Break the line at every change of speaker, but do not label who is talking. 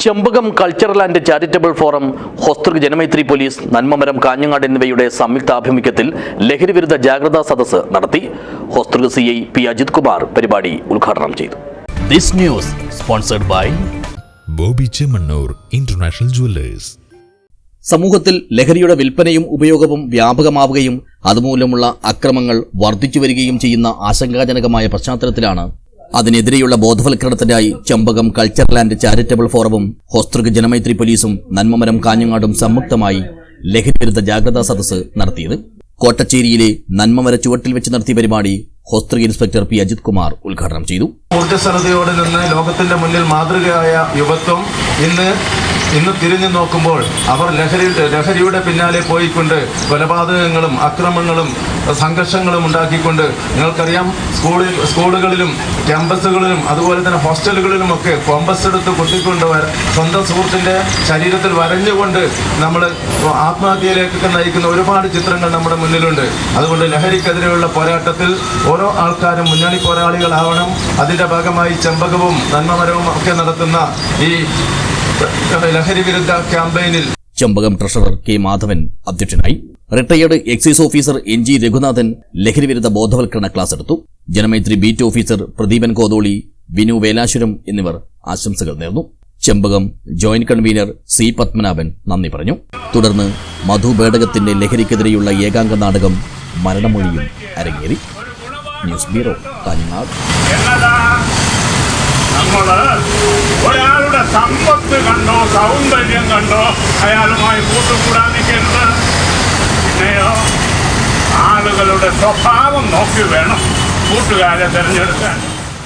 Chembakam cultural and charitable forum Hosdurg Janamaithri police Nanmamaram Kanhangad എന്നിവയുടെ സംയുക്ത ആഭിമുഖ്യത്തിൽ ലഹരി വിരുദ്ധ ജാഗ്രതാ സദസ്സ് നടത്തി Hosdurg C I P Ajith Kumar പരിപാടി ഉദ്ഘാടനം ചെയ്തു. This news sponsored by
Bobby Chemmanur international jewellers
സമൂഹത്തിൽ ലഹരിയുടെ വിൽപ്പനയും ഉപയോഗവും വ്യാപകമാവുകയും അതുമൂലമുള്ള അക്രമങ്ങൾ വർദ്ധിച്ചു വരികയും ചെയ്യുന്ന ആശങ്കാജനകമായ പശ്ചാത്തലത്തിലാണ് അതിനെതിരെയുള്ള ബോധവൽക്കരണത്തിനായി ചെമ്പകം കൾച്ചർ ലാൻഡ് ചാരിറ്റബിൾ ഫോറവും ഹോസ്തൃക് ജനമൈത്രി പോലീസും നന്മമരം കാഞ്ഞങ്ങാടും സംയുക്തമായി ലഹരിവിരുദ്ധ ജാഗ്രതാ സദസ്സ് നടത്തിയത്. കോട്ടച്ചേരിയിലെ നന്മമര ചുവട്ടിൽ വെച്ച് നടത്തിയ പരിപാടി ഹോസ്ത്രിക് ഇൻസ്പെക്ടർ പി. അജിത് കുമാർ ഉദ്ഘാടനം ചെയ്തു.
ഊർജസ്വലതയോടെ നിന്ന് ലോകത്തിന്റെ മുന്നിൽ മാതൃകയായ യുവത്വം ഇന്ന് ഇന്ന് തിരിഞ്ഞു നോക്കുമ്പോൾ അവർ ലഹരി ലഹരിയുടെ പിന്നാലെ പോയിക്കൊണ്ട് കൊലപാതകങ്ങളും അക്രമങ്ങളും സംഘർഷങ്ങളും ഉണ്ടാക്കിക്കൊണ്ട് നിങ്ങൾക്കറിയാം സ്കൂളിൽ സ്കൂളുകളിലും ക്യാമ്പസുകളിലും അതുപോലെ തന്നെ ഹോസ്റ്റലുകളിലും ഒക്കെ കോമ്പസ് എടുത്ത് കൊട്ടിക്കൊണ്ട് സ്വന്തം സുഹൃത്തിന്റെ ശരീരത്തിൽ വരഞ്ഞുകൊണ്ട് നമ്മൾ ആത്മഹത്യയിലേക്കൊക്കെ നയിക്കുന്ന ഒരുപാട് ചിത്രങ്ങൾ നമ്മുടെ മുന്നിലുണ്ട്. അതുകൊണ്ട് ലഹരിക്കെതിരെയുള്ള പോരാട്ടത്തിൽ ഓരോ ആൾക്കാരും മുന്നണി പോരാളികളാവണം. അതിന്റെ ഭാഗമായി ചെമ്പകവും നന്മമരവും ഒക്കെ നടത്തുന്ന ഈ ലഹരി വിരുദ്ധ
ചെമ്പകം ട്രഷറർ കെ മാധവൻ അധ്യക്ഷനായി. Retired excise officer N G Reghunathan ലഹരിവിരുദ്ധ ബോധവൽക്കരണ ക്ലാസ് എടുത്തു. ജനമൈത്രി ബീറ്റ് ഓഫീസർ പ്രദീപൻ കോതോളി വിനു വേലാശുരം എന്നിവർ ആശംസകൾ നേർന്നു. Chembakam joint convener C Padmanabhan നന്ദി പറഞ്ഞു. തുടർന്ന് മധു ബേടകത്തിന്റെ ലഹരിക്കെതിരെയുള്ള ഏകാംഗ നാടകം മരണമൊഴിയും അരങ്ങേറി. News bureau Kanhangad.
ഒരാളുടെ സമ്പത്ത് കണ്ടോ സൗന്ദര്യം കണ്ടോ അയാളുമായി കൂട്ടുകൂടാൻ നിൽക്കരുത് പിന്നെയോ ആളുകളുടെ സ്വഭാവം നോക്കി വേണം കൂട്ടുകാരെ തിരഞ്ഞെടുക്കാൻ.